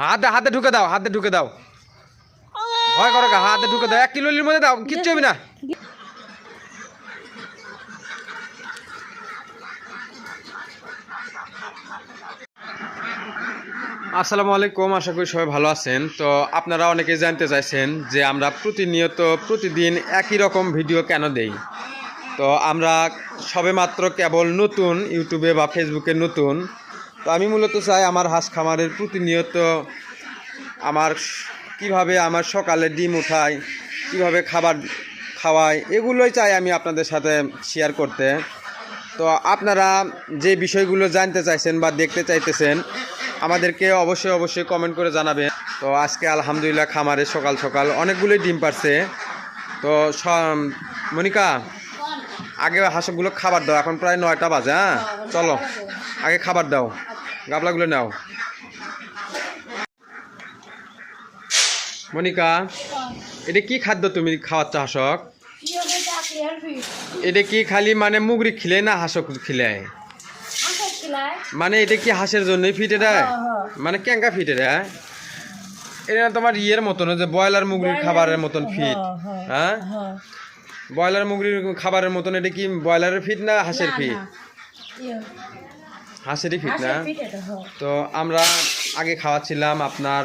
হাতে হাতে ঢুকে দাও, হাতে ঢুকে দাও। ভয় করো হাতে ঢুকে দাও, এক কিলোর মধ্যে দাও, কিচ্ছু না। আসসালামু আলাইকুম, আশা করি সবাই ভালো আছেন। তো আপনারা অনেকে জানতে চাইছেন যে আমরা প্রতিনিয়ত, প্রতিদিন একই রকম ভিডিও কেন দেই? তো আমরা সবেমাত্র কেবল নতুন ইউটিউবে বা ফেসবুকে নতুন তো আমি মূলত চাই আমার হাঁস খামারের প্রতিনিয়ত আমার কীভাবে আমার সকালে ডিম উঠাই, কীভাবে খাবার খাওয়াই, এগুলোই চাই আমি আপনাদের সাথে শেয়ার করতে। তো আপনারা যে বিষয়গুলো জানতে চাইছেন বা দেখতে চাইতেছেন, আমাদেরকে অবশ্যই অবশ্যই কমেন্ট করে জানাবেন। তো আজকে আলহামদুলিল্লাহ খামারে সকাল সকাল অনেকগুলোই ডিম পারছে। তো মনিকা, আগে হাঁসগুলো খাবার দাও, এখন প্রায় নয়টা বাজে হ্যাঁ? চলো, আগে খাবার দাও। গাবলাগুলো নাও। মনিকা এটা কি খাদ্য তুমি খাওয়াচ্ছ হাঁসক? এটা কি খালি মানে মুগরি খিলে না হাঁসক খিলে? মানে এটা কি হাঁসের জন্যই ফিট এটা? হ্যাঁ, হ্যাঁ। মানে ক্যাঙ্কা ফিট এটা? এটা তোমার ইয়ের মতন যে ব্রয়লার মুগরির খাবারের মতন ফিট হ্যাঁ, হ্যাঁ ব্রয়লার মুগরির খাবারের মতন এটা কি ব্রয়লারের ফিট না হাঁসের ফিট হাঁসেরই ফিট না? হ্যাঁ। তো আমরা আগে খাওয়াচ্ছিলাম আপনার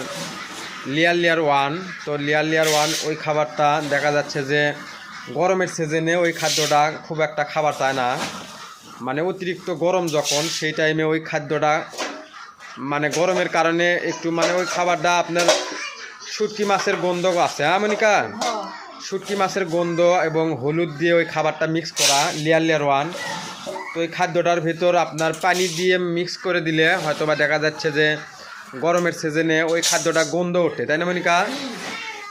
লিয়ার লিয়ার ওয়ান তো লিয়ার লিয়ার ওয়ান ওই খাবারটা দেখা যাচ্ছে যে গরমের সিজনে ওই খাদ্যটা খুব একটা খাবার চায় না। মানে অতিরিক্ত গরম যখন সেই টাইমে ওই খাদ্যটা মানে গরমের কারণে একটু মানে ওই খাবারটা আপনার শুটকি মাছের গন্ধ আছে হ্যাঁ মনিকা? হ্যাঁ। শুটকি মাছের গন্ধ এবং হলুদ দিয়ে ওই খাবারটা মিক্স করা লেয়ার লেয়ার ওয়ান তো ওই খাদ্যটার ভিতর আপনার পানি দিয়ে মিক্স করে দিলে হয়তো বা দেখা যাচ্ছে যে গরমের সিজনে ওই খাদ্যটা গন্ধ ওঠে। তাই না, মনিকা?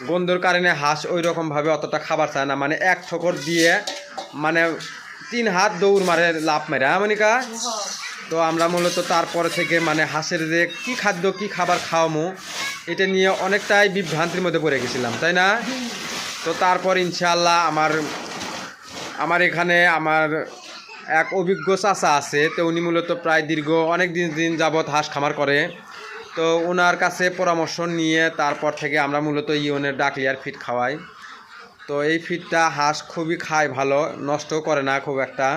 গন্ধর কারণে হাঁস ওই রকমভাবে অতটা খাবার চায় না। মানে এক ঠোকর দিয়ে মানে তিন হাত দৌড় মারে লাভ মেরে হ্যাঁ মনিকা? তো আমরা মূলত তারপরে থেকে মানে হাঁসের যে কি খাদ্য, কি খাবার খাওয়ামো, এটা নিয়ে অনেকটাই বিভ্রান্তির মধ্যে পড়ে গেছিলাম, তাই না? তো তারপর ইনশাআল্লাহ আমার আমার এখানে আমার এক অভিজ্ঞ চাচা আছে, তো উনি মূলত প্রায় দীর্ঘ অনেক দিন দিন যাবৎ হাঁস খামার করে। তো ওনার কাছে পরামর্শ নিয়ে তারপর থেকে আমরা মূলত ইউনের ডাকলিয়ার ফিট খাওয়াই। তো এই ফিটটা হাঁস খুবই খায় ভালো নষ্ট করে না খুব একটা।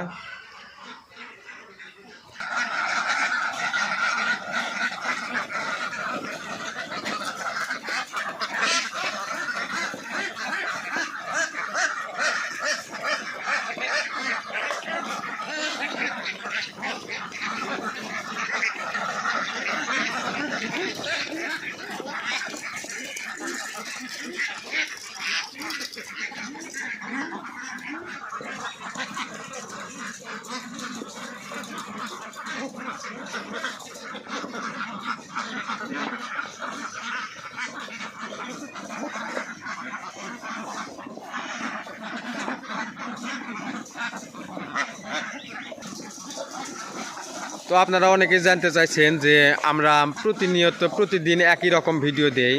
তো আপনারা অনেকে জানতে চাইছেন যে আমরা প্রতিনিয়ত প্রতিদিন একই রকম ভিডিও দেই।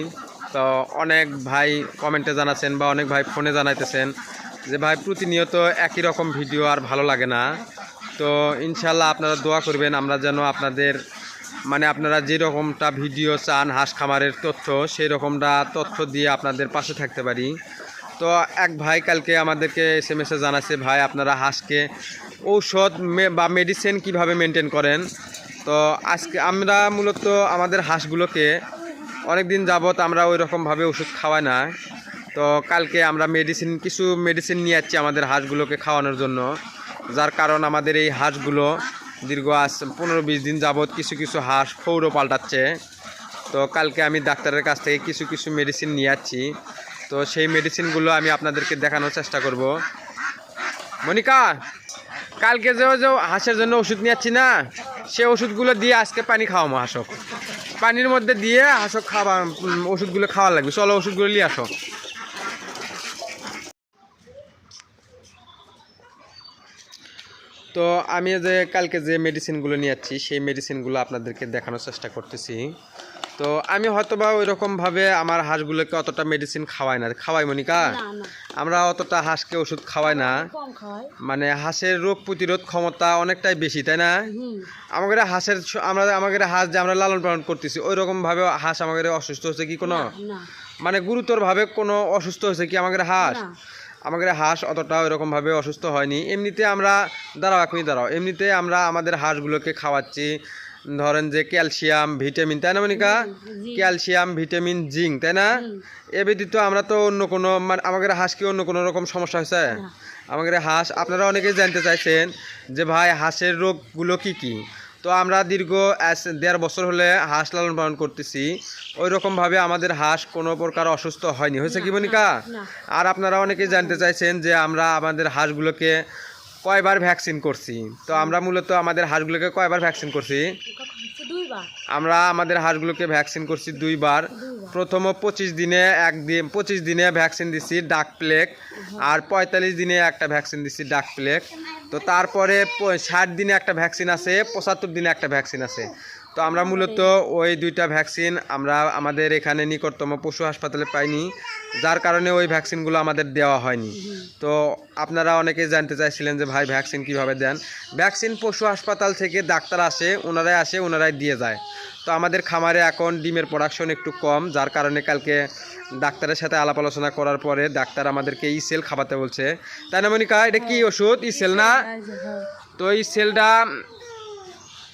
তো অনেক ভাই কমেন্টে জানাচ্ছেন বা অনেক ভাই ফোনে জানাইতেছেন যে, ভাই, প্রতিনিয়ত একই রকম ভিডিও আর ভালো লাগে না। তো ইনশাল্লাহ আপনারা দোয়া করবেন, আমরা যেন আপনাদের মানে আপনারা যে রকমটা ভিডিও চান, হাঁস খামারের তথ্য, সেই রকমটা তথ্য দিয়ে আপনাদের পাশে থাকতে পারি। তো এক ভাই কালকে আমাদেরকে এস এম এসে জানাচ্ছে, ভাই, আপনারা হাঁসকে ঔষধ বা মেডিসিন কীভাবে মেনটেন করেন? তো আজকে আমরা মূলত আমাদের হাঁসগুলোকে অনেক দিন যাবৎ আমরা ওই রকমভাবে ওষুধ খাওয়াই না। তো কালকে আমরা মেডিসিন কিছু মেডিসিন নিয়ে যাচ্ছি আমাদের হাঁসগুলোকে খাওয়ানোর জন্য। যার কারণ আমাদের এই হাঁসগুলো দীর্ঘ আজ পনেরো বিশ দিন যাবৎ কিছু কিছু হাঁস ফৌরও পাল্টাচ্ছে। তো কালকে আমি ডাক্তারের কাছ থেকে কিছু কিছু মেডিসিন নিয়ে যাচ্ছি। তো সেই মেডিসিনগুলো আমি আপনাদেরকে দেখানোর চেষ্টা করব। মনিকা কালকে যে যে হাঁসের জন্য ওষুধ নিয়ে যাচ্ছি না, সে ওষুধগুলো দিয়ে আজকে পানি খাওয়াবো হাঁসক। পানির মধ্যে দিয়ে হাঁসক খাওয়া ওষুধগুলো খাওয়া লাগবে। চলো ওষুধগুলো নিয়ে আসো। তো আমি যে কালকে যে মেডিসিনগুলো নিয়ে সেই মেডিসিনগুলো আপনাদেরকে দেখানোর চেষ্টা করতেছি। তো আমি হয়তো বা ওই রকমভাবে আমার হাঁসগুলোকে অতটা মেডিসিন খাওয়াই না। খাওয়াই মনিকা? আমরা অতটা হাঁসকে ওষুধ খাওয়াই না। মানে হাঁসের রোগ প্রতিরোধ ক্ষমতা অনেকটাই বেশি তাই না? আমাদের হাঁসের আমরা আমাদের হাঁস যে আমরা লালন পালন করতেছি ওই রকম ভাবে হাঁস আমাদের অসুস্থ হচ্ছে কি কোনো? মানে গুরুতর ভাবে কোনো অসুস্থ হয়েছে কি আমাদের হাঁস? আমাদের হাঁস অতটা ওইরকম ভাবে অসুস্থ হয়নি। এমনিতে আমরা দাঁড়াও মিনিট দাঁড়াও। এমনিতে আমরা আমাদের হাঁসগুলোকে খাওয়াচ্ছি। ধরেন যে ক্যালসিয়াম ভিটামিন তাই না মনিকা? ক্যালসিয়াম ভিটামিন জিঙ্ক তাই না? এ ব্যতীত আমরা তো অন্য কোনো মানে আমাদের হাঁস কি অন্য কোনো রকম সমস্যা হয়েছে? আমাদের হাঁস আপনারা অনেকেই জানতে চাইছেন যে ভাই হাঁসের রোগগুলো কি কি? তো আমরা দীর্ঘ দেড় বছর হলে হাঁস লালন পালন করতেছি। ওই রকমভাবে আমাদের হাঁস কোনো প্রকার অসুস্থ হয়নি। হয়েছে কি মনিকা? আর আপনারা অনেকেই জানতে চাইছেন যে আমরা আমাদের হাঁসগুলোকে কয়বার ভ্যাকসিন করছি? তো আমরা মূলত আমাদের হাঁসগুলোকে কয়বার ভ্যাকসিন করছি? আমরা আমাদের হাঁসগুলোকে ভ্যাকসিন করছি দুইবার। প্রথম পঁচিশ দিনে একদিন পঁচিশ দিনে ভ্যাকসিন দিছি ডাক প্লেক আর পঁয়তাল্লিশ দিনে একটা ভ্যাকসিন দিছি ডাক প্লেক তো তারপরে ষাট দিনে একটা ভ্যাকসিন আছে, পঁচাত্তর দিনে একটা ভ্যাকসিন আছে। তো আমরা মূলত ওই দুইটা ভ্যাকসিন আমরা আমাদের এখানে নিকটতম পশু হাসপাতালে পাইনি যার কারণে ওই ভ্যাকসিনগুলো আমাদের দেওয়া হয়নি। তো আপনারা অনেকেই জানতে চাইছিলেন যে ভাই ভ্যাকসিন কীভাবে দেন? ভ্যাকসিন পশু হাসপাতাল থেকে ডাক্তার আসে ওনারাই আসে ওনারাই দিয়ে যায়। তো আমাদের খামারে এখন ডিমের প্রোডাকশন একটু কম যার কারণে কালকে ডাক্তারের সাথে আলাপ আলোচনা করার পরে ডাক্তার আমাদেরকে ই সেল খাওয়াতে বলছে। তাই না মনিকা? এটা কি ওষুধ? ই সেল না? তো এই সেলটা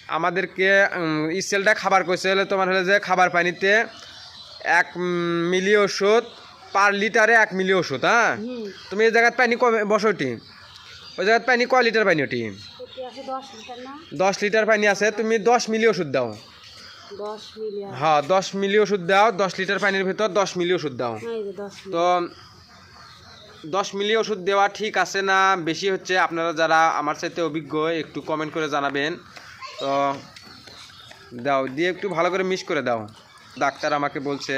আমাদেরকে উম, এই সেলটা খাবার কইছে হলে তোমার হলে যে খাবার পানিতে এক মিলি ওষুধ পার লিটারে এক মিলি ওষুধ হ্যাঁ? তুমি এই জায়গায় পানি কমে বসো ওটি ওই জায়গায় পানি কয় লিটার পানি ওটি দশ লিটার পানি আছে তুমি দশ মিলি ওষুধ দাও। হ্যাঁ দশ মিলি ওষুধ দাও দশ লিটার পানির ভিতর দশ মিলি ওষুধ দাও। এই যে দশ মিলি। তো দশ মিলি ওষুধ দেওয়া ঠিক আছে না? বেশি হচ্ছে আপনারা যারা আমার সাথে অভিজ্ঞ একটু কমেন্ট করে জানাবেন। তো দাও দিয়ে একটু ভালো করে মিক্স করে দাও। ডাক্তার আমাকে বলছে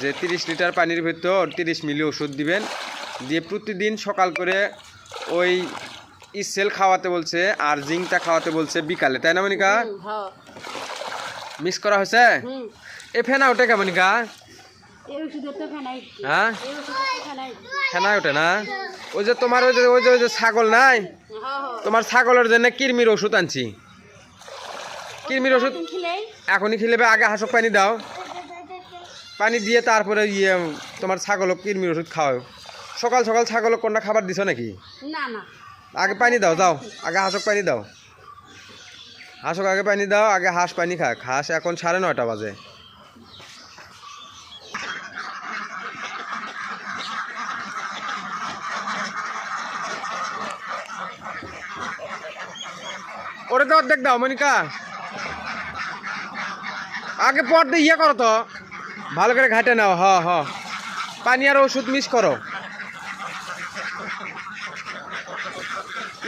যে তিরিশ লিটার পানির ভিতর তিরিশ মিলি ওষুধ দিবেন। দিয়ে প্রতিদিন সকাল করে ওই ইসেল খাওয়াতে বলছে আর জিঙ্কটা খাওয়াতে বলছে বিকালে। তাই না মনিকা? হ্যাঁ। মিক্স করা হয়েছে? এ ফেনা ওঠে কে মনিকা? হ্যাঁ? ফেনা ওঠে না? ওই যে তোমার ওই যে ওই যে ওই যে ছাগল নাই? হ্যাঁ হ্যাঁ। তোমার ছাগলের জন্য কিরমির ওষুধ আনছি। কিরমির ওষুধ এখনই খেলেবে আগে হাঁসক পানি দাও। পানি দিয়ে তারপরে ইয়ে তোমার ছাগলক কিরমির ওষুধ খাওয়াও। সকাল সকাল ছাগলক কোনটা খাবার দিছো নাকি? না না। আগে পানি দাও যাও। আগে হাঁসক পানি দাও। হাঁসক আগে পানি দাও আগে হাঁস পানি খাক। হাঁস এখন সাড়ে নয়টা বাজে। ওরে তো অর্ধেক দাও মনিকা। আগে পর দিয়ে ইয়ে করো তো। ভালো করে ঘাটে নাও হ হ। পানি আর ওষুধ মিস করো।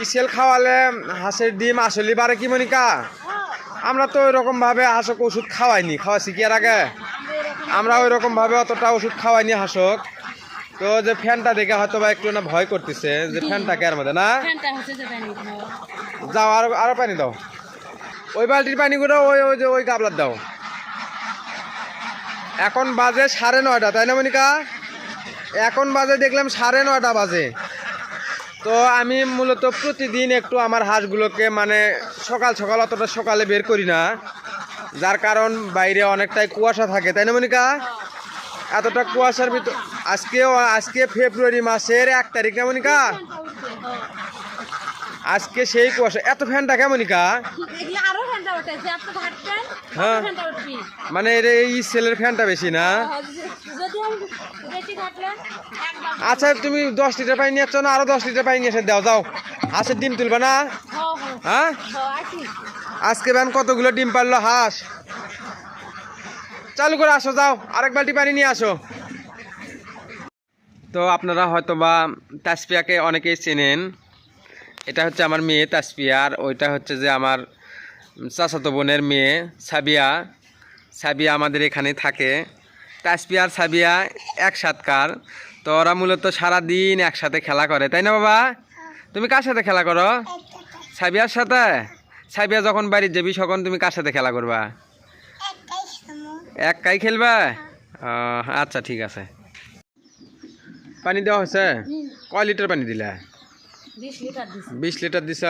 ইসেল খাওয়ালে হাঁসের ডিম আসলে বারে কি মনিকা? আমরা তো ওইরকম ভাবে হাঁসক ওষুধ খাওয়াইনি খাওয়াছি কি আর আগে? আমরা ওই রকম ভাবে অতটা ওষুধ খাওয়াইনি হাঁসক। তো যে ফ্যানটা দেখে হয়তো বা একটু না ভয় করতেছে যে ফ্যানটা কে আর মধ্যে না? যাও আরও আরও পানি দাও। ওই বালতির পানিগুলো ওই ওই যে ওই গাবলার দাও। এখন বাজে সাড়ে নয়টা, তাই না মনিকা? এখন বাজে দেখলাম সাড়ে নয়টা বাজে। তো আমি মূলত প্রতিদিন একটু আমার হাঁসগুলোকে মানে সকাল সকাল অতটা সকালে বের করি না, যার কারণ বাইরে অনেকটাই কুয়াশা থাকে, তাই না মনিকা? এতটা কুয়াশার ভিতর আজকেও আজকে ফেব্রুয়ারি মাসের এক তারিখ, না মনিকা? আজকে সেই কুয়াশা। এত ফ্যানটা আপনি ঘাটতেন হ্যাঁ। মানে এর এই সেলের ফ্যানটা বেশি না? আচ্ছা তুমি দশ লিটার পানি নিয়ে না আরও দশ লিটার পানি নিয়ে এসে দাও যাও। হাঁসের ডিম তুলবে না? হো হো হ্যাঁ? আজকে ব্যান কতগুলো ডিম পারল হাঁস? চালু করে আসো যাও। আরেক বালতি পানি নিয়ে আসো। তো আপনারা হয়তো বা তাসপিয়াকে অনেকেই চেনেন। এটা হচ্ছে আমার মেয়ে তাসপিয়া আর ওইটা হচ্ছে যে আমার চাচাতো বোনের মেয়ে সাবিয়া। সাবিয়া আমাদের এখানে থাকে। তাসপিয়া আর সাবিয়া একসাথকার তো ওরা মূলত সারাদিন একসাথে খেলা করে তাই না বাবা? তুমি কার সাথে খেলা করো? সাবিয়ার সাথে? সাবিয়া যখন বাড়ি যাবি তখন তুমি কার সাথে খেলা করবা? এক কাই খেলবা আচ্ছা ঠিক আছে। পানি দেওয়া হয়েছে? কয় লিটার পানি দিলা? বিশ লিটার দিছি।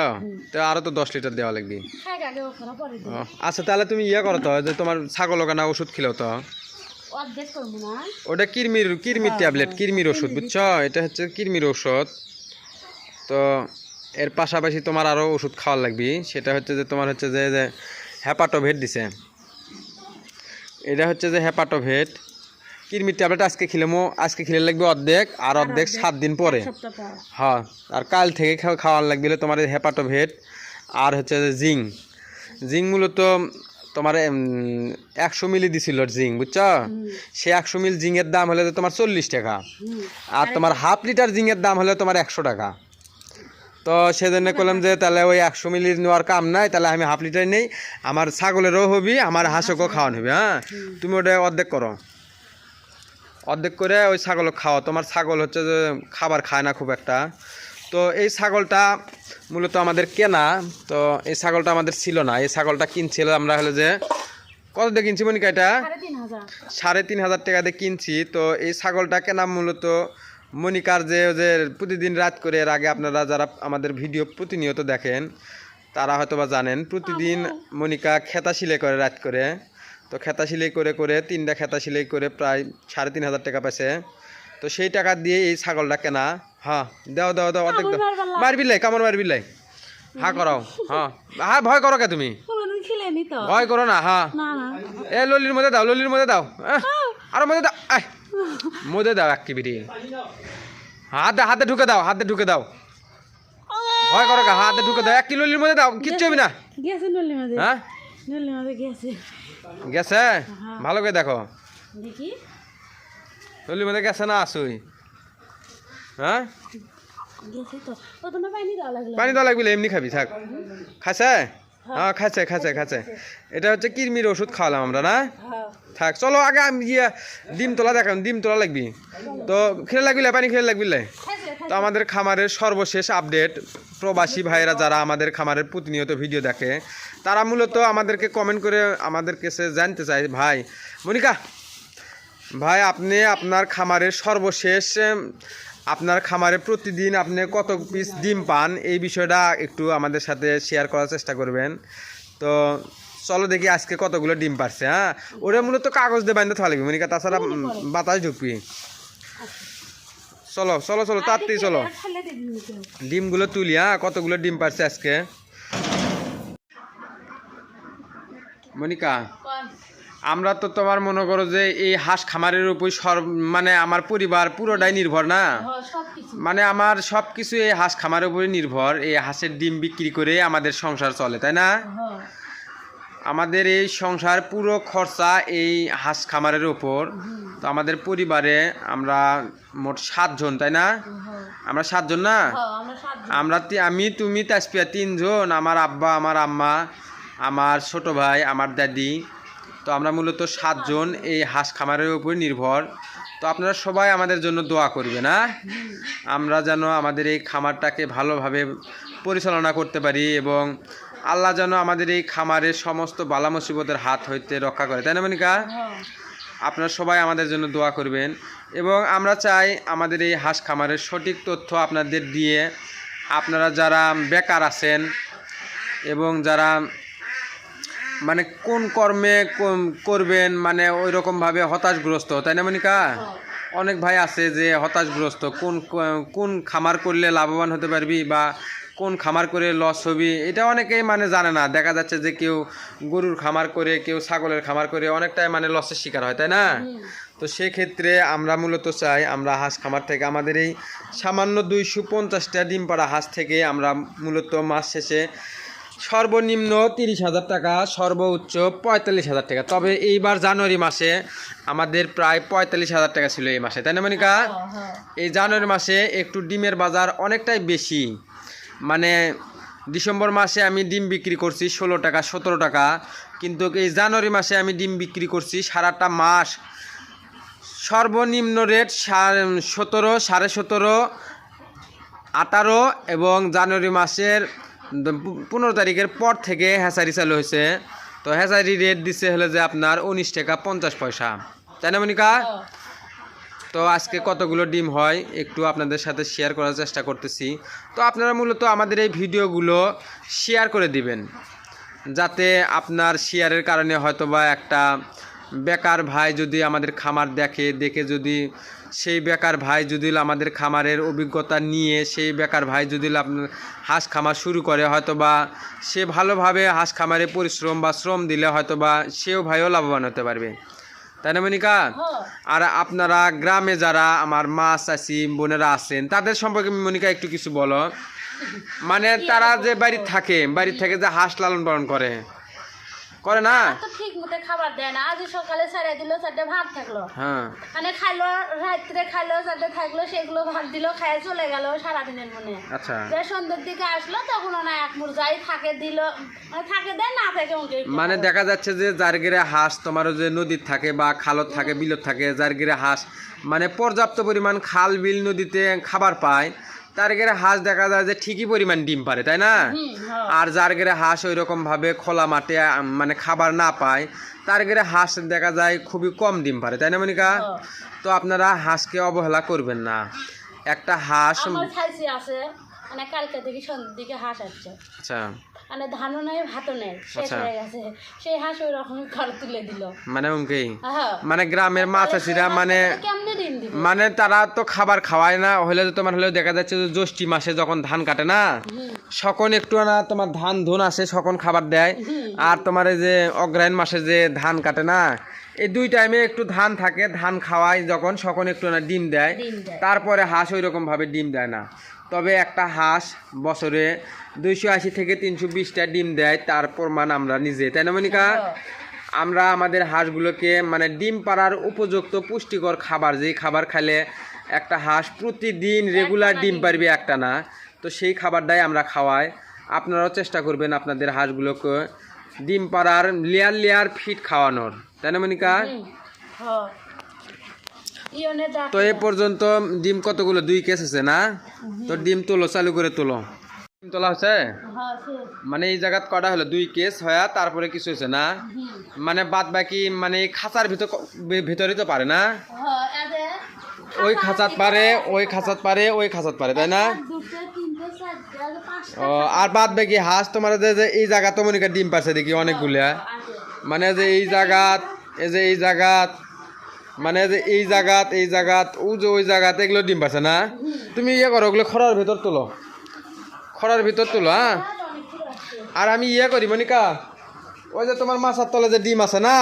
তো আরও তো দশ লিটার দেওয়া লাগবে। হ্যাঁ আচ্ছা তাহলে তুমি ইয়ে করো তো যে তোমার ছাগল ওখানে ওষুধ খেলো তো। ওটা কিরমির কিরমির ট্যাবলেট কিরমির ওষুধ বুঝছ? এটা হচ্ছে কিরমির ওষুধ। তো এর পাশাপাশি তোমার আরও ওষুধ খাওয়া লাগবে। সেটা হচ্ছে যে তোমার হচ্ছে যে যে হ্যাপাটোভেট দিছে। এটা হচ্ছে যে হ্যাপাটোভেট কিরমির ট্যাবলেট আজকে খেলেমো আজকে খেলে লাগবে অর্ধেক আর অর্ধেক সাত দিন পরে। হ্যাঁ আর কাল থেকে খাওয়ার লাগবে তোমার হেপাটোভেট আর হচ্ছে জিং জিং মূলত তোমার একশো মিলি দিছিল জিং বুঝছ? সে একশো মিল জিংয়ের দাম হলে তোমার চল্লিশ টাকা। আর তোমার হাফ লিটার জিংয়ের দাম হলে তোমার একশো টাকা। তো সেজন্য করলাম যে তাহলে ওই একশো মিলি নেওয়ার কাম নাই তাহলে আমি হাফ লিটার নেই। আমার ছাগলেরও হবি আমার হাঁসকেও খাওয়ানো হবে হ্যাঁ? তুমি ওটা অর্ধেক করো। অর্ধেক করে ওই ছাগল খাওয়া। তোমার ছাগল হচ্ছে যে খাবার খায় না খুব একটা। তো এই ছাগলটা মূলত আমাদের কেনা। তো এই ছাগলটা আমাদের ছিল না। এই ছাগলটা কিনছিল আমরা হলো যে কত দিয়ে কিনছি মনিকা এটা? সাড়ে তিন হাজার। টাকা দিয়ে কিনছি। তো এই ছাগলটা কেনা মূলত মনিকার যে যে প্রতিদিন রাত করে। এর আগে আপনারা যারা আমাদের ভিডিও প্রতিনিয়ত দেখেন তারা হয়তো বা জানেন প্রতিদিন মনিকা খেতা সিলাই করে রাত করে। তো খেতা সিলাই করে করে তিনটা খেতা সিলাই করে প্রায় সাড়ে তিন হাজার টাকা পাইছে। তো সেই টাকা দিয়ে এই ছাগলটা কেনা। হ্যাঁ দাও দাও দাও অর্ধেক দাও। মারবাল্লা। মারবিলাই কামড় মারবিলাই হা করাও। হ্যাঁ হ্যাঁ ভয় করো কে তুমি? ভয় করো না হ্যাঁ এ ললির মধ্যে দাও ললির মধ্যে দাও। আরও মধ্যে দাও মধ্যে দাও এক কিবিটি। হাতে হাতে ঢুকে দাও হাতে ঢুকে দাও। ভয় করো কা হাতে ঢুকে দাও। এক কিলো ললির মধ্যে দাও কিচ্ছু হবে না। হ্যাঁ? গেছে? গেছে ভালো করে দেখো। দেখি। মধ্যে গেছে না আসুই। হ্যাঁ? পানি দেওয়া লাগবে এমনি খাবি থাক। খাইছে? হ্যাঁ। খাইছে খাইছে খাইছে। এটা হচ্ছে কিরমির ওষুধ খাওয়ালাম আমরা না? হ্যাঁ। থাক চলো আগে আমি গিয়ে ডিম তোলা দেখাম ডিম তোলা লাগবি। তো খেলে লাগবিলে পানি খেলে লাগবিলে? তো আমাদের খামারের সর্বশেষ আপডেট প্রবাসী ভাইরা যারা আমাদের খামারের প্রতিনিয়ত ভিডিও দেখে তারা মূলত আমাদেরকে কমেন্ট করে আমাদের কাছে জানতে চায় ভাই মনিকা ভাই আপনি আপনার খামারের সর্বশেষ আপনার খামারে প্রতিদিন আপনি কত পিস ডিম পান? এই বিষয়টা একটু আমাদের সাথে শেয়ার করার চেষ্টা করবেন। তো চলো দেখি আজকে কতগুলো ডিম পারছে হ্যাঁ? ওরা মূলত কাগজ দিয়ে বান্ধে থাকবে মনিকা তাছাড়া বাতাস ঢুকবি। চলো চলো চলো তাড়াতাড়ি চলো। ডিমগুলো তুলি হ্যাঁ? কতগুলো ডিম পারছে আজকে? মনিকা আমরা তো তোমার মনে করো যে এই হাঁস খামারের উপর সর মানে আমার পরিবার পুরোটাই নির্ভর না? মানে আমার সব কিছু এই হাঁস খামারের উপরে নির্ভর এই হাঁসের ডিম বিক্রি করে আমাদের সংসার চলে তাই না? আমাদের এই সংসার পুরো খরচা এই হাঁস খামারের উপর। তো আমাদের পরিবারে আমরা মোট সাতজন তাই না? হ্যাঁ। আমরা সাতজন না? হ্যাঁ আমরা তি- আমি তুমি তাসপিয়া তিনজন আমার আব্বা আমার আম্মা আমার ছোট ভাই আমার দাদি। তো আমরা মূলত সাতজন এই হাঁস খামারের উপর নির্ভর। তো আপনারা সবাই আমাদের জন্য দোয়া করবে না আমরা যেন আমাদের এই খামারটাকে ভালোভাবে পরিচালনা করতে পারি এবং আল্লাহ যেন আমাদের এই খামারের সমস্ত বালা মুসিবতের হাত হইতে রক্ষা করে। তাই না মনিকা? হ্যাঁ। আপনারা সবাই আমাদের জন্য দোয়া করবেন এবং আমরা চাই আমাদের এই হাঁস খামারের সঠিক তথ্য আপনাদের দিয়ে আপনারা যারা বেকার আছেন এবং যারা মানে কোন কর্মে করবেন মানে ওই রকমভাবে হতাশগ্রস্ত তাই না মনিকা? অনেক ভাই আছে যে হতাশগ্রস্ত কোন কোন খামার করলে লাভবান হতে পারবি বা কোন খামার করে লস হবি এটা অনেকেই মানে জানে না। দেখা যাচ্ছে যে কেউ গরুর খামার করে কেউ ছাগলের খামার করে অনেকটাই মানে লসের শিকার হয় তাই না? তো সেক্ষেত্রে আমরা মূলত চাই আমরা হাঁস খামার থেকে আমাদের এই সামান্য দুইশো পঞ্চাশটা ডিম পাড়া হাঁস থেকে আমরা মূলত মাস শেষে সর্বনিম্ন তিরিশ হাজার টাকা সর্বোচ্চ পঁয়তাল্লিশ হাজার টাকা। তবে এইবার জানুয়ারি মাসে আমাদের প্রায় পঁয়তাল্লিশ হাজার টাকা ছিল এই মাসে তাই না মনিকা? হ্যাঁ। এই জানুয়ারি মাসে একটু ডিমের বাজার অনেকটাই বেশি। মানে ডিসেম্বর মাসে আমি ডিম বিক্রি করছি ষোলো টাকা, সতেরো টাকা। কিন্তু এই জানুয়ারি মাসে আমি ডিম বিক্রি করছি সারাটা মাস। সর্বনিম্ন রেট সতেরো, সাড়ে সতেরো, আঠারো এবং জানুয়ারি মাসের পনেরো তারিখের পর থেকে হ্যাঁচারি চালু হয়েছে। তো হ্যাচারি রেট দিছে হলে যে আপনার উনিশ টাকা পঞ্চাশ পয়সা। তাই না, মনিকা। তো আজকে কতগুলো ডিম হয় একটু আপনাদের সাথে শেয়ার করার চেষ্টা করতেছি। তো আপনারা মূলত আমাদের এই ভিডিওগুলো শেয়ার করে দিবেন, যাতে আপনার শেয়ারের কারণে হয়তো বা একটা বেকার ভাই যদি আমাদের খামার দেখে দেখে যদি সেই বেকার ভাই যদি আমাদের খামারের অভিজ্ঞতা নিয়ে, সেই বেকার ভাই যদি আপনার হাঁস খামার শুরু করে হয়তো বা সে ভালোভাবে হাঁস খামারে পরিশ্রম বা শ্রম দিলে হয়তো বা সেও ভাইও লাভবান হতে পারবে। তাই না মনিকা? হ্যাঁ। আর আপনারা গ্রামে যারা আমার মা চাষি বোনেরা আছেন তাদের সম্পর্কে মনিকা একটু কিছু বলো। মানে তারা যে বাড়ি থাকে বাড়ি থেকে যে হাঁস লালন পালন করে। করে না। তো ঠিক মতো খাবার দেয় না। আজ সকালে সারিয়ে দিল চারটে ভাত থাকল। হ্যাঁ। মানে খাইলো রাত্রে খাইলো চারটে থাকল সেগুলো ভাত দিল খাই চলে গেল সারাদিনের মনে। আচ্ছা। যে সন্ধ্যের দিকে আসলো তখন না এক মুঠ যাই থাকে দিল। মানে থাকে দেয় না থাকে ওকে মানে দেখা যাচ্ছে যে যার গিরে হাঁস তোমারও যে নদীর থাকে বা খালত থাকে বিলত থাকে যার গিরে হাঁস মানে পর্যাপ্ত পরিমাণ খাল বিল নদীতে খাবার পায়। তার গেরে হাঁস দেখা যায় যে ঠিকই পরিমাণ ডিম পারে তাই না? হ্যাঁ। আর যার গেরে হাঁস ওই রকম ভাবে খোলা মাঠে মানে খাবার না পায় তার গেরে হাঁস দেখা যায় খুবই কম ডিম পারে তাই না মনিকা? হ্যাঁ। তো আপনারা হাঁসকে অবহেলা করবেন না। একটা হাঁস আছে মানে কালকে থেকে সন্ধ্যের দিকে হাঁস আসছে। আচ্ছা। মানে ধানও নেই ভাতও নেই। শেষ আচ্ছা। হয়ে গেছে। সেই হাঁস ওই রকম ঘর তুলে দিল। মানে উনকেই হ্যাঁ। মানে গ্রামের মাছ চাষিরা মানে মানে তারা তো খাবার খাওয়ায় না হলে তো তোমার হলেও দেখা যাচ্ছে যে জ্যৈষ্ঠী মাসে যখন ধান কাটে না সকন একটু না তোমার ধান ধুন আসে সকন খাবার দেয়। আর তোমার এই যে অগ্রায়ণ মাসে যে ধান কাটে না এই দুই টাইমে একটু ধান থাকে ধান খাওয়ায় যখন সকন একটু না ডিম দেয়। ডিম দেয়। তারপরে হাঁস ওই রকম ভাবে ডিম দেয় না। তবে একটা হাঁস বছরে দুইশো আশি থেকে তিনশো বিশটা ডিম দেয় তার প্রমাণ আমরা নিজে তাই না মনিকা? হ্যাঁ। আমরা আমাদের হাঁসগুলোকে মানে ডিম পাড়ার উপযুক্ত পুষ্টিকর খাবার যেই খাবার খেলে একটা হাঁস প্রতিদিন রেগুলার ডিম পারবে একটা না তো সেই খাবারটাই আমরা খাওয়াই। আপনারাও চেষ্টা করবেন আপনাদের হাঁসগুলোকে ডিম পাড়ার লেয়ার লেয়ার ফিট খাওয়ানোর তাই না মনিকা? হ্যাঁ। তো এ পর্যন্ত ডিম কতগুলো? দুই কেস আছে না? তো ডিম তোলো চালু করে তোলো। তোলা হচ্ছে? হ্যাঁ মানে এই জায়গাত কটা হলো? দুই কেস হয়া তারপরে কিছু হয়েছে না? মানে বাদ বাকি মানে খাঁচার ভিতর ভিতরে তো পারে না? হ্যাঁ ওই খাঁচাত পারে ওই খাঁচাত পারে ওই খাঁচাত পারে তাই না? ও আর বাদ বাকি হাঁস তোমার যে এই জায়গা তো মনে ডিম পারছে দেখি অনেকগুলা। মানে যে এই জায়গাত এই যে এই জায়গাত মানে যে এই জায়গাত এই জায়গাত ও যে ওই জায়গাতে এগুলো ডিম পারছে না? তুমি ইয়ে করো ওগুলো খরার ভিতর তোলো। খরার ভিতর তোলো হ্যাঁ? আর আমি ইয়ে করি মনিকা ওই যে তোমার মাছার তলে যে ডিম আছে না?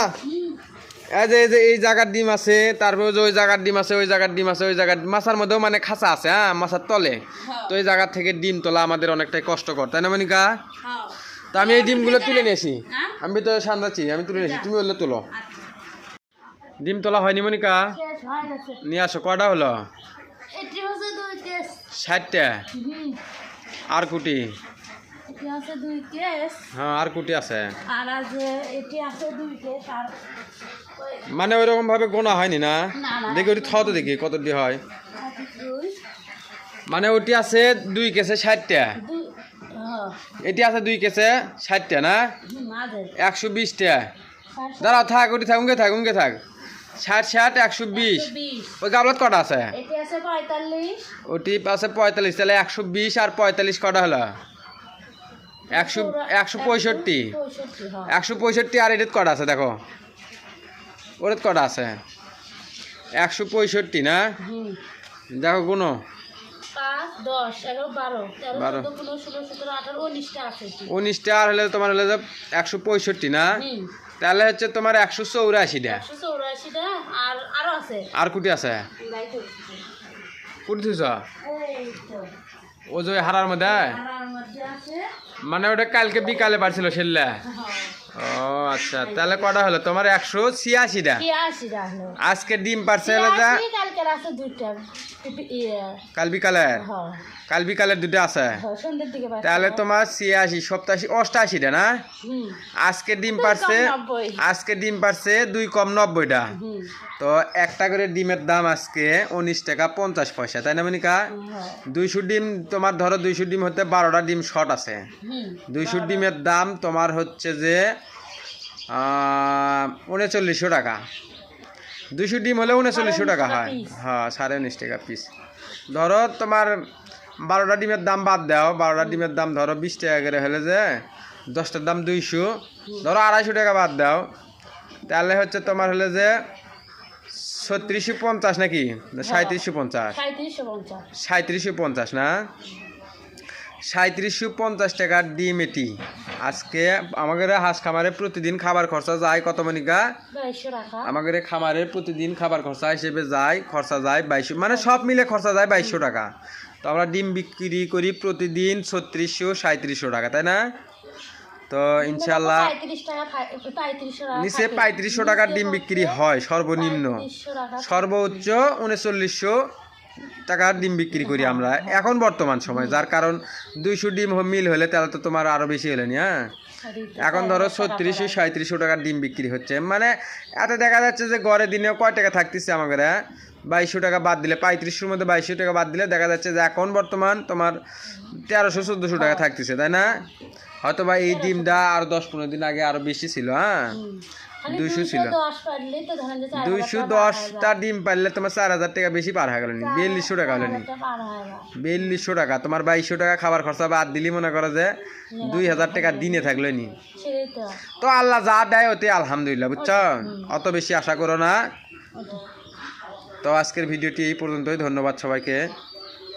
এই যে এই যে এই জায়গার ডিম আছে তারপরে যে ওই জায়গার ডিম আছে ওই জায়গার ডিম আছে ওই জায়গার মাছার মধ্যেও মানে খাঁচা আছে হ্যাঁ মাছার তলে। তো এই জায়গা থেকে ডিম তোলা আমাদের অনেকটাই কষ্টকর তাই না মনিকা হ্যাঁ। তো আমি এই ডিমগুলো তুলে নিয়েছি। হ্যাঁ? আমি তো সান্দাচ্ছি আমি তুলে নিয়েছি তুমি বললে তোলো। আচ্ছা। ডিম তোলা হয়নি মনিকা হয়ে নিয়ে আসো কটা হলো? ষাটটা। আর কুটি? এটি আছে দুই কেস। হ্যাঁ আর কুটি আছে। আর আজ এটি আছে দুই কেস আর ওই মানে ওইরকম ভাবে গোনা হয়নি না। দেখি ওটি থাও তো দেখি কত ডি হয়? মানে ওটি আছে দুই কেসে ষাটটা। হ্যাঁ। এটি আছে দুই কেসে ষাটটা না? একশো বিশটা। দাঁড়াও থাক ওটি থাক উঙ্গে থাক উঙ্গে থাক। ষাট ষাট একশো বিশ। ওই গাবলাত কটা আছে? ওটি আছে পঁয়তাল্লিশ তাহলে একশো বিশ আর পঁয়তাল্লিশ কটা হলো? একশো একশো পঁয়ষট্টি। হ্যাঁ। একশো পঁয়ষট্টি আর এটিত কটা আছে দেখো? ওরেত কটা আছে? একশো পঁয়ষট্টি না? দেখো কোনো উনিশটা আর হলে তোমার হলে একশো পঁয়ষট্টি না? তাহলে হচ্ছে তোমার একশো চৌরাশিটা। আর আর কুটি আছে? ওজয় কুটি থুইছ এই ও যে হারার মধ্যে? মানে ওটা কালকে বিকালে পারছিল সেল্লা হ্যাঁ, ও আচ্ছা। তাহলে কটা হলো? তোমার একশো ছিয়াশিটা? আজকে ডিম পারছে ইয়ে, কাল বিকালে? হ্যাঁ কাল বিকালের দুটো আছে। তাহলে তোমার ছিয়াশি সপ্তাশি অষ্টাশিটা না? আজকে ডিম পারছে আজকে ডিম পারছে দুই কম নব্বইটা। তো একটা করে ডিমের দাম আজকে উনিশ টাকা পঞ্চাশ পয়সা তাই না মনিকা? দুইশো ডিম তোমার ধরো দুইশো ডিম হতে বারোটা ডিম শর্ট আছে। দুইশো ডিমের দাম তোমার হচ্ছে যে উনচল্লিশশো টাকা। দুশো ডিম হলে উনচল্লিশশো টাকা হয়। হ্যাঁ সাড়ে উনিশ টাকা পিস ধরো তোমার বারোটা ডিমের দাম বাদ দাও। বারোটা ডিমের দাম ধরো বিশ টাকা করে হলে যে দশটার দাম দুইশো। ধরো আড়াইশো টাকা বাদ দাও। তাহলে হচ্ছে তোমার হলে যে ছত্রিশশো পঞ্চাশ নাকি? সাঁত্রিশশো পঞ্চাশ। সাঁত্রিশশো পঞ্চাশ। সাঁত্রিশশো পঞ্চাশ না? সাঁত্রিশশো পঞ্চাশ টাকার ডিম এটি। আজকে আমাদের হাঁস খামারে প্রতিদিন খাবার খরচা যায় কত মনিকা? আমাদের খামারে প্রতিদিন খাবার খরচা হিসেবে যায় খরচা যায় বাইশশো মানে সব মিলে খরচা যায় বাইশশো টাকা। তো আমরা ডিম বিক্রি করি প্রতিদিন ছত্রিশশো সাঁত্রিশশো টাকা তাই না? তো ইনশাল্লাহ টাকা নিচে পঁয়ত্রিশশো টাকার ডিম বিক্রি হয় সর্বনিম্ন। সর্বোচ্চ উনচল্লিশশো টাকার ডিম বিক্রি করি আমরা। এখন বর্তমান সময়, যার কারণ দুইশো ডিম মিল হলে তাহলে তো তোমার আরও বেশি হলে নি হ্যাঁ? এখন ধরো ছত্রিশশো সাঁত্রিশশো টাকার ডিম বিক্রি হচ্ছে। মানে এত দেখা যাচ্ছে যে গড়ে দিনে কয় টাকা থাকতেছে আমাদের হ্যাঁ? বাইশশো টাকা বাদ দিলে, পঁয়ত্রিশশোর মধ্যে বাইশশো টাকা বাদ দিলে দেখা যাচ্ছে যে এখন বর্তমান তোমার তেরোশো, চোদ্দোশো টাকা থাকতেছে, তাই না? হয়তো বা এই ডিমটা আর দশ পনেরো দিন আগে আরও বেশি ছিল হ্যাঁ? দুইশো ছিল। দুইশো দশটা ডিম পারলে তোমার চার হাজার টাকা বেশি পার হয়ে গেল নি। বিয়াল্লিশশো টাকা হলো নি। বিয়াল্লিশশো টাকা তোমার বাইশশো টাকা খাবার খরচা বাদ দিলি মনে করো যে দুই হাজার টাকা দিনে থাকল নি। তো। তো আল্লাহ যা দেয় ওতে আলহামদুলিল্লাহ বুঝছ? অত বেশি আশা করো না। তো আজকের ভিডিওটি এই পর্যন্তই। ধন্যবাদ সবাইকে।